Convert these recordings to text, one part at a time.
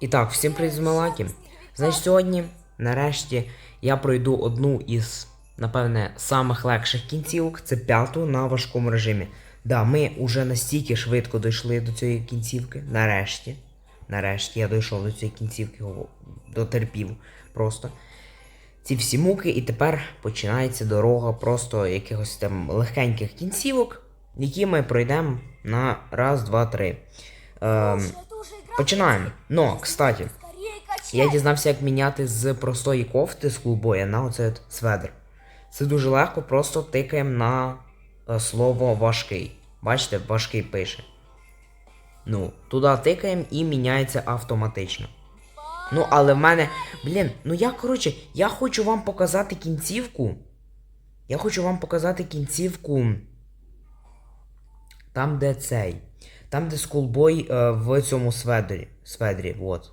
І так, всім привіт з Малакі. Значить, сьогодні, нарешті, я пройду одну із, напевне, самих легших кінцівок. Це п'яту на важкому режимі. Да, ми вже настільки швидко дійшли до цієї кінцівки. Нарешті. Нарешті я дійшов до цієї кінцівки, дотерпів просто. Ці всі муки, і тепер починається дорога просто якихось там легеньких кінцівок, які ми пройдемо на раз, два, три. Ем, починаємо. Но, кстати, я дізнався, як міняти з простої кофти з клубоя на оцей от сведер. Це дуже легко, просто тикаємо на е, слово важкий. Бачите, важкий пише. Ну, туди тикаємо і міняється автоматично. Ну, але в мене. Блін, ну я, коротше, я хочу вам показати кінцівку. Я хочу вам показати кінцівку. Там, де цей. Там, де скулбой е, в цьому сведері. Сведрі, от.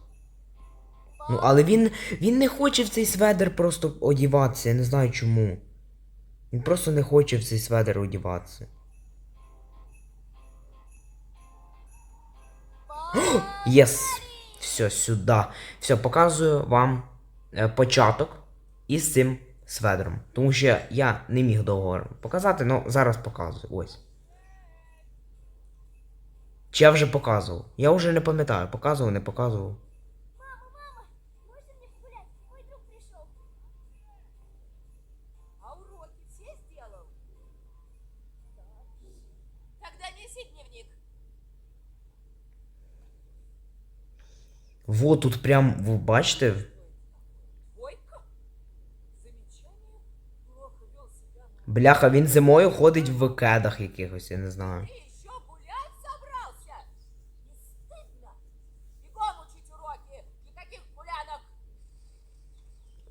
Ну, але він. Він не хоче в цей сведер просто одіватися, я не знаю чому. Він просто не хоче в цей сведер одіватися. Єс! Все, сюди. Все, показую вам е, початок із цим сведером. Тому що я не міг довго показати, але зараз показую. Ось. Чи я вже показував? Я вже не пам'ятаю, показував, не показував. Мама, мама, можно мне погулять? Мой друг пришел. А уроки все сделал? Тогда неси дневник. Вот тут прям, ви бачите? Бойко? Замечание? Плохо вел себя. Бляха, він зимою ходить в кедах якихось, я не знаю.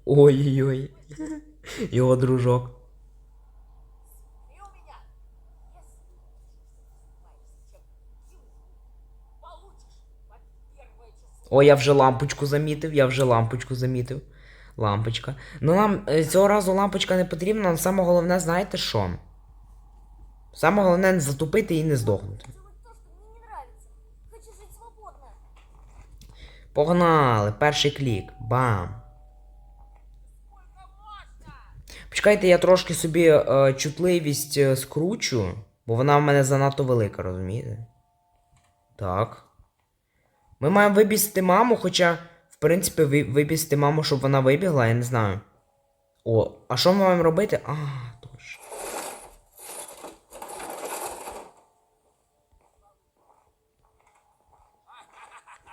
Ой-ой-ой. Його дружок. О, я вже лампочку замітив, я вже лампочку замітив. Лампочка. Ну нам е, цього разу лампочка не потрібна, нам саме головне, знаєте що? Саме головне не затупити і не здохнути. Погнали, перший клік. Бам. Почекайте, я трошки собі е, чутливість е, скручу, бо вона в мене занадто велика, розумієте? Так. Ми маємо вибісти маму, хоча, в принципі, ви- вибісти маму, щоб вона вибігла, я не знаю. О, а що ми маємо робити? А, точно.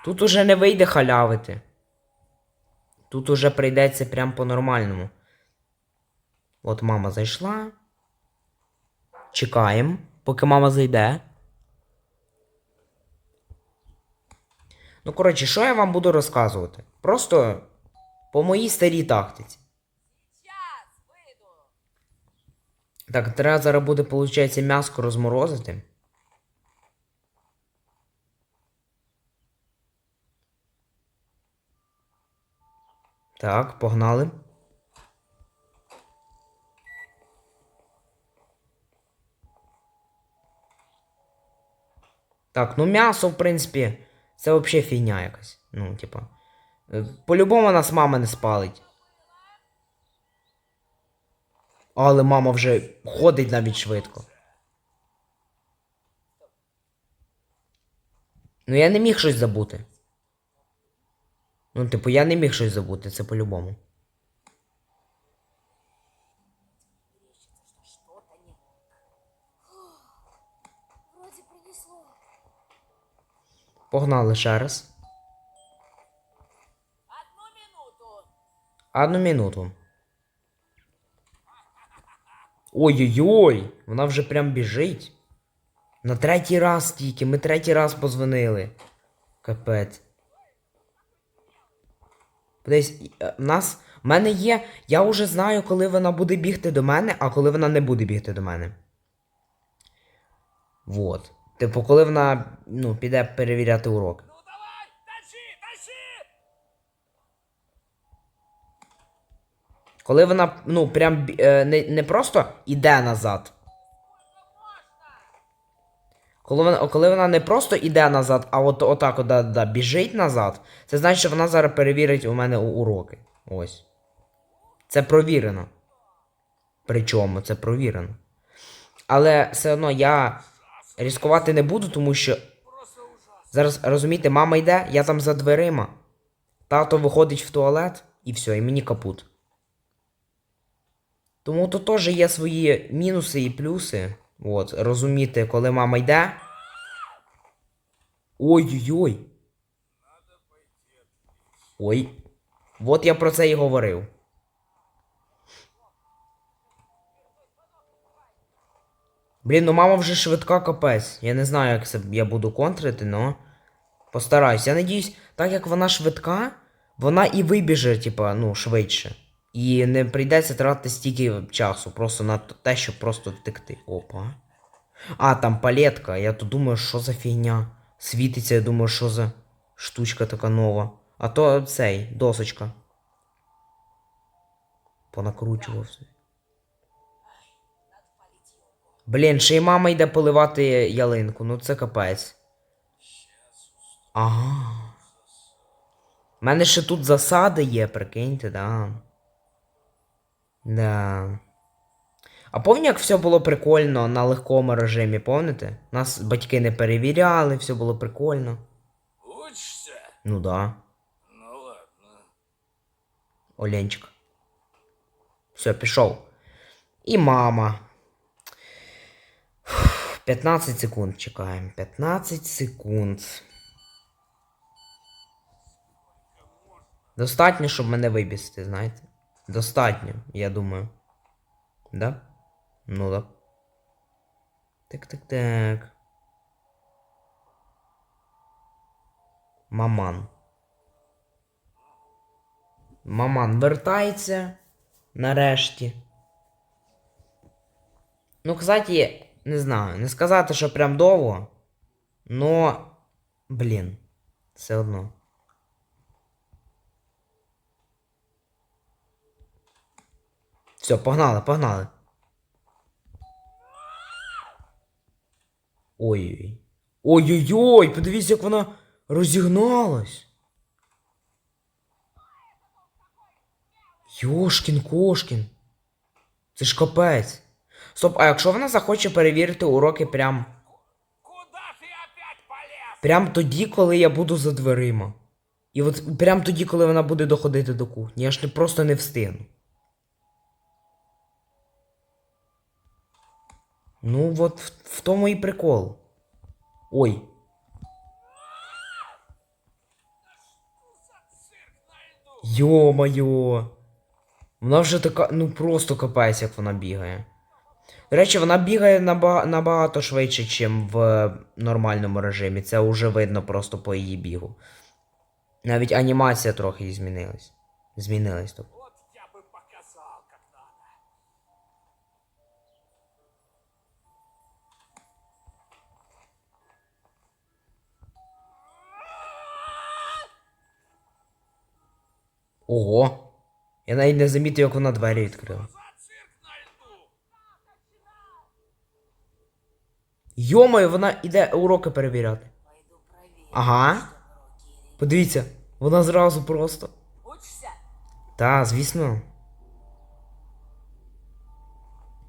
Тут уже не вийде халявити. Тут уже прийдеться прям по-нормальному. От мама зайшла. Чекаємо, поки мама зайде. Ну, коротше, що я вам буду розказувати? Просто по моїй старій тактиці. Так, треба зараз буде, виходить, м'яско розморозити. Так, погнали. Так, ну м'ясо, в принципі, це взагалі фігня якась. Ну, типа. е, По-любому нас мама не спалить. Але мама вже ходить навіть швидко. Ну я не міг щось забути. Ну, типу, я не міг щось забути, це по-любому. Погнали ще раз. Одну минуту. Ой-ой-ой! Вона вже прям біжить. На третій раз тільки, ми третій раз позвонили. Капець. Десь е, нас. В мене є. Я вже знаю, коли вона буде бігти до мене, а коли вона не буде бігти до мене. Вот. Типу, коли вона ну, піде перевіряти уроки. Ну давай, тащи, тащи! Коли вона, ну, прям е, не, не просто іде назад. Коли вона, коли вона не просто йде назад, а от отак от, да, да, біжить назад, це значить, що вона зараз перевірить у мене уроки. Ось. Це провірено. Причому це провірено. Але все одно я ризикувати не буду, тому що. Зараз розумієте, мама йде, я там за дверима. Тато виходить в туалет і все, і мені капут. Тому то теж є свої мінуси і плюси. От, розуміти, коли мама йде. Ой-ой-ой. Ой. От я про це і говорив. Блін, ну мама вже швидка капець. Я не знаю, як це я буду контрити, но постараюсь. Я надіюсь, так як вона швидка, вона і вибіже, типа, ну, швидше. І не прийдеться тратити стільки часу просто на те, щоб просто втекти. Опа. А, там палетка. Я то думаю, що за фігня. Світиться, я думаю, що за штучка така нова. А то цей, досочка. Понакручувався. Блін, ще й мама йде поливати ялинку, ну це капець. Ага. У мене ще тут засади є, прикиньте, да. Да. А пам'ятаєте, як все було прикольно на легкому режимі, пам'ятаєте? Нас батьки не перевіряли, все було прикольно. Учишься? Ну да. Ну ладно. Оленчик. Все, пішов. І мама. Фух, 15 секунд чекаємо. 15 секунд. Достатньо, щоб мене вибісти, знаєте? Достатньо, я думаю. Да? Ну да. Так, так, так. Маман. Маман вертається нарешті. Ну, кстати, не знаю, не сказати, що прям довго. Но, блін, все одно. Все, погнали, погнали. Ой-ой. Ой-ой-ой, подивіться, як вона розігналась. Йошкін кошкін. Це ж капець. Стоп, а якщо вона захоче перевірити уроки прям. Прям тоді, коли я буду за дверима. І от прям тоді, коли вона буде доходити до кухні. Я ж не просто не встигну. Ну, от в, в тому і прикол. Ой. Йо-моє. Вона вже така, ну просто капець, як вона бігає. До речі, вона бігає наба- набагато швидше, ніж в нормальному режимі. Це вже видно просто по її бігу. Навіть анімація трохи змінилась. Змінилась тобто. Бы показал, как. Ого! Я навіть не замітив, як вона двері відкрила. За цирк на льду. Йомаю, вона іде уроки перевіряти. Ага. Подивіться, вона зразу просто. Та, звісно.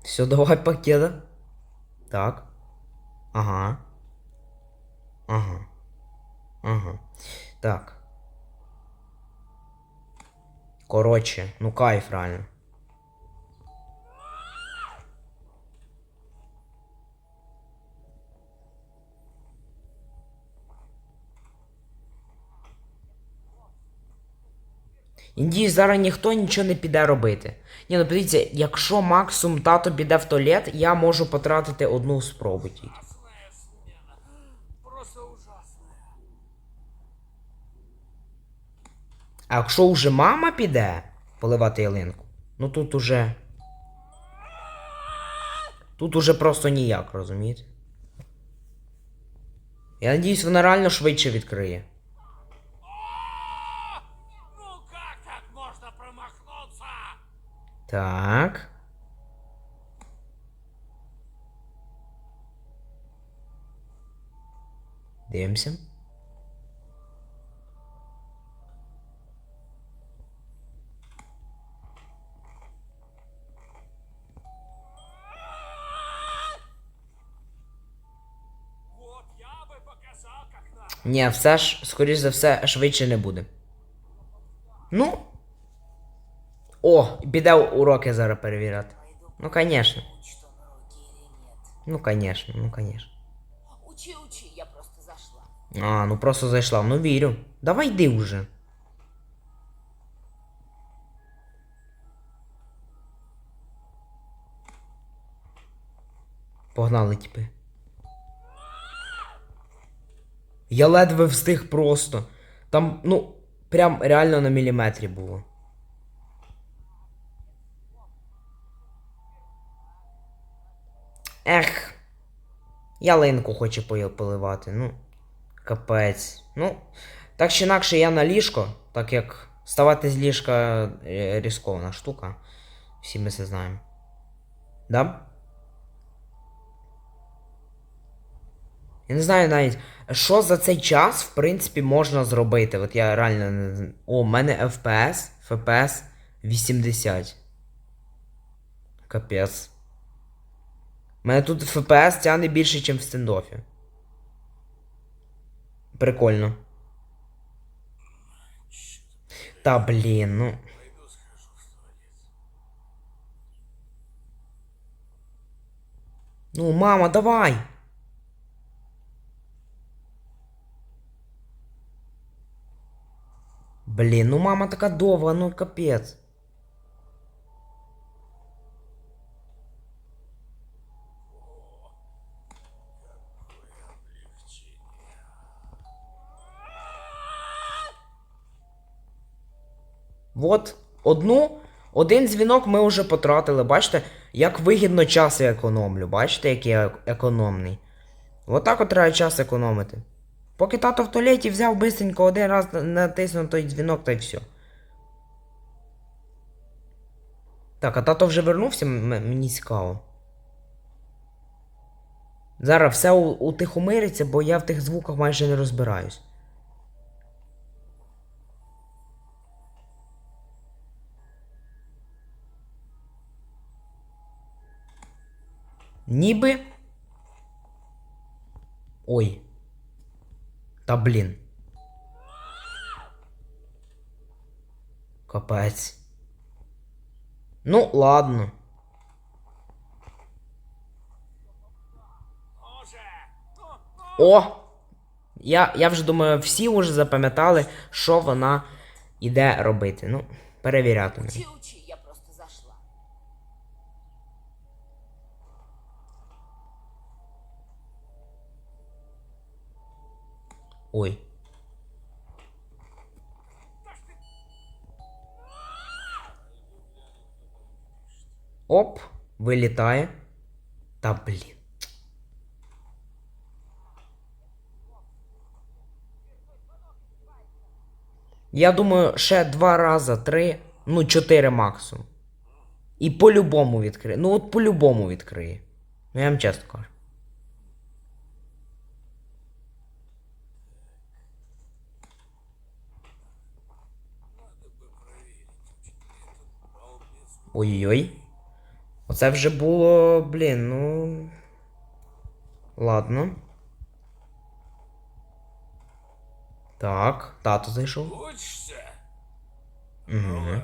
Все, давай пакета. Так. Ага. Ага. Ага. Так. Коротше, ну кайф реально. Індію зараз ніхто нічого не піде робити. Ні, ну подивіться, якщо максимум тато піде в туалет, я можу потратити одну спробу тільки. А якщо вже мама піде поливати ялинку, ну тут уже. Тут уже просто ніяк, розумієте? Я надіюсь, вона реально швидше відкриє. Ну как так можно промахнуться? Так. Дивимося. Ні, все ж, скоріш за все, швидше не буде. Ну. О, піде уроки зараз перевіряти. Ну, конечно. Ну, конечно, ну, конечно. Учи, учи, я просто зашла. А, ну просто зайшла. Ну вірю. Давай йди вже. Погнали, типи. Я ледве встиг просто. Там, ну, прям реально на міліметрі було. Ех. Ялинку хоче поливати. Ну, капець. Ну, так чи інакше я на ліжко, так як ставати з ліжка е, ризикована штука. Всі ми це знаємо. Да? Я не знаю навіть, що за цей час, в принципі, можна зробити. От я реально не з- О, в мене FPS, FPS 80. Капець. У мене тут FPS тягне більше, ніж в стендофі. Прикольно. Та блін, ну. Пойду схожу в туалет. Ну, мама, давай. Блін, ну мама така довга, ну капець. Вот, одну, один дзвінок ми вже потратили. Бачите, як вигідно час я економлю. Бачите, який я економний. Отак от треба час економити. Поки тато в туалеті взяв бистренько один раз натиснув той дзвінок та й все. Так, а тато вже вернувся, мені цікаво. Зараз все утихомириться, бо я в тих звуках майже не розбираюсь. Ніби. Ой. Та блін. Капець. Ну, ладно. О! Я, я вже думаю, всі вже запам'ятали, що вона іде робити. Ну, перевірятимемо. Ой. Оп, вилітає. Та блін. Я думаю, ще два рази, три, ну, чотири максимум. І по-любому відкриє. Ну от по-любому відкриє. Ну я вам чесно кажу. Ой-ой-ой. Оце вже було, блін, ну. Ладно. Так, тато зайшов. Учишься? Угу.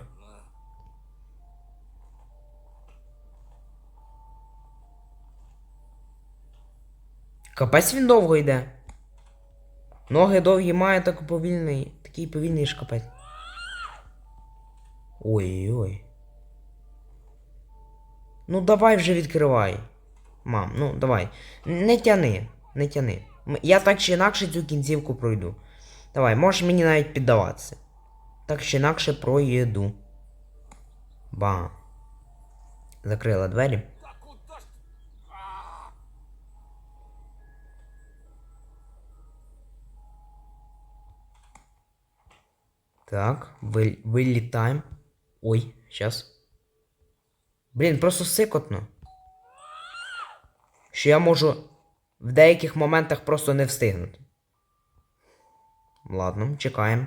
Капець він довго йде. Ноги довгі має так повільний. Такий повільний ж капець. Ну давай вже відкривай. Мам, ну давай. Не тяни, не тяни. Я так чи інакше цю кінцівку пройду. Давай, можеш мені навіть піддаватися. Так чи інакше проїду. Бам. Закрила двері. Так, ви, вилітаємо. Ой, щас. Блін, просто сикотно. Що я можу в деяких моментах просто не встигнути. Ладно, чекаємо.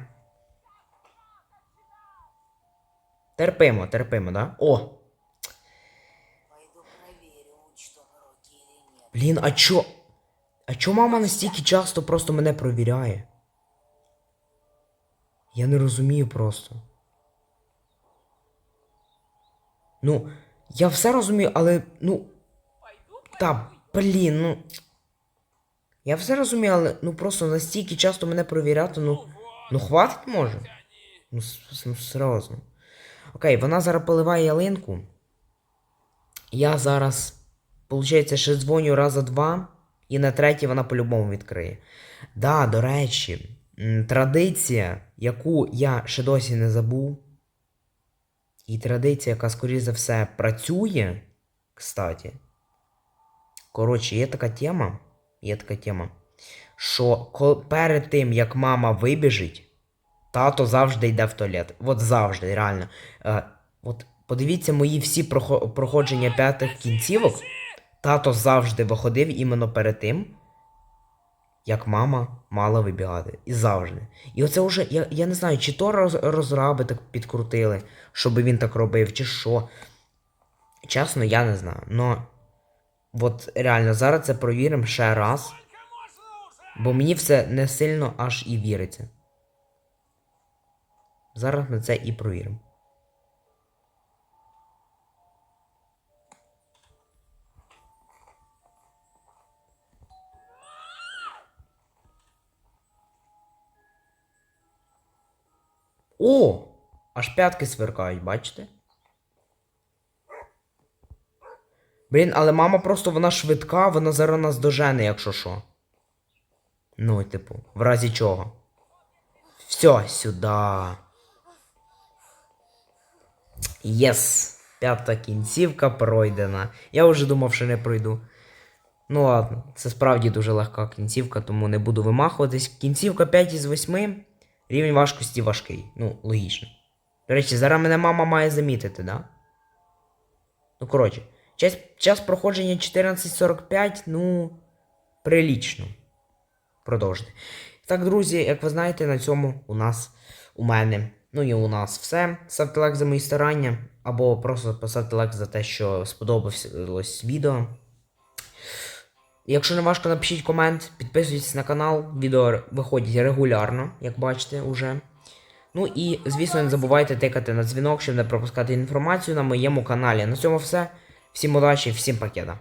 Терпимо, терпимо, да? О! Блін, а чо? А чо мама настільки часто просто мене провіряє? Я не розумію просто. Ну, я все розумію, але ну. Та, блін, ну. Я все розумію, але ну просто настільки часто мене провіряти, ну. Ну хватить може? Ну, ну серйозно. Окей, вона зараз поливає ялинку. Я зараз, виходить, ще дзвоню раз за два, і на третій вона по-любому відкриє. Да, до речі, традиція, яку я ще досі не забув, і традиція, яка, скоріш за все, працює, кстати. Коротше, є така тема, є така тема, що перед тим, як мама вибіжить, тато завжди йде в туалет. От завжди, реально. Е, от подивіться мої всі проходження п'ятих кінцівок. Тато завжди виходив іменно перед тим, як мама мала вибігати. І завжди. І оце вже, я, я не знаю, чи то роз, розраби так підкрутили, щоб він так робив, чи що. Чесно, я не знаю. Но от реально зараз це провіримо ще раз. Бо мені все не сильно аж і віриться. Зараз ми це і провіримо. О! Аж п'ятки сверкають, бачите? Блін, але мама просто вона швидка, вона зараз нас дожене, якщо що. Ну, типу, в разі чого. Все, сюди. Єс! П'ята кінцівка пройдена. Я вже думав, що не пройду. Ну ладно, це справді дуже легка кінцівка, тому не буду вимахуватись. Кінцівка 5 із 8. Рівень важкості важкий. Ну, логічно. До речі, зараз мене мама має замітити, да? Ну, коротше, час, час проходження 14.45, ну, прилічно. Продовжити. Так, друзі, як ви знаєте, на цьому у нас, у мене, ну і у нас все. Ставте лайк за мої старання, або просто поставте лайк за те, що сподобалось відео. Якщо не важко, напишіть комент, підписуйтесь на канал, відео виходять регулярно, як бачите, уже. Ну і, звісно, не забувайте тикати на дзвінок, щоб не пропускати інформацію на моєму каналі. На цьому все. Всім удачі, всім пакета.